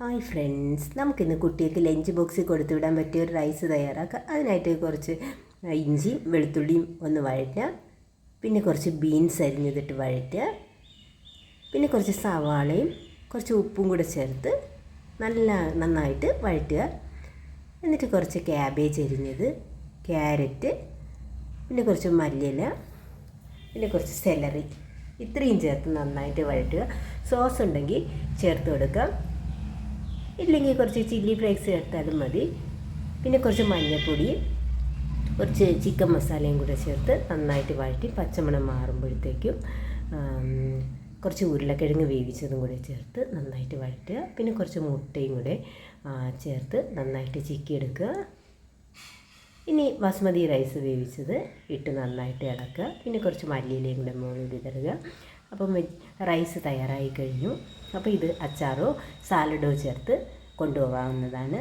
Hi friends നമുക്കിന്ന് കുട്ടികൾക്ക് lunch ബോക്സിൽ കൊടുത്തു വിടാൻ പറ്റിയ ഒരു റൈസ് തയ്യാറാക്കാം. അതിനായിട്ട് കുറച്ച് ഇഞ്ചിയും വെളുത്തുള്ളിയും ഒന്ന് വഴറ്റുക. പിന്നെ കുറച്ച് ബീൻസ് അരിഞ്ഞതിട്ട് വഴറ്റുക. പിന്നെ കുറച്ച് സവാളയും കുറച്ച് ഉപ്പും കൂടെ ചേർത്ത് നല്ല നന്നായിട്ട് വഴറ്റുക. എന്നിട്ട് കുറച്ച് ക്യാബേജ് അരിഞ്ഞത് ക്യാരറ്റ് പിന്നെ കുറച്ച് മല്ലിയില പിന്നെ കുറച്ച് സെലറി ഇത്രയും ചേർത്ത് നന്നായിട്ട് വഴറ്റുക. സോസ് ഉണ്ടെങ്കിൽ ചേർത്ത് കൊടുക്കാം. ഇല്ലെങ്കിൽ കുറച്ച് ചില്ലി ഫ്ലേക്സ് ചേർത്താലും മതി. പിന്നെ കുറച്ച് മഞ്ഞൾപ്പൊടി കുറച്ച് ചിക്കൻ മസാലയും കൂടെ ചേർത്ത് നന്നായിട്ട് വഴറ്റി പച്ചമണം മാറുമ്പോഴത്തേക്കും കുറച്ച് ഉരുളക്കിഴങ്ങ് വേവിച്ചതും കൂടെ ചേർത്ത് നന്നായിട്ട് വഴറ്റുക. പിന്നെ കുറച്ച് മുട്ടയും കൂടെ ചേർത്ത് നന്നായിട്ട് ചിക്കി എടുക്കുക ഇനി ബസ്മതി റൈസ് വേവിച്ചത് ഇട്ട് നന്നായിട്ട് ഇളക്കുക. പിന്നെ കുറച്ച് മല്ലിയിലയും കൂടെ മുകളിൽ വിതറുക അപ്പം റൈസ് തയ്യാറായി കഴിഞ്ഞു. അപ്പോൾ ഇത് അച്ചാറോ സാലഡോ ചേർത്ത് കൊണ്ടുപോകാവുന്നതാണ്.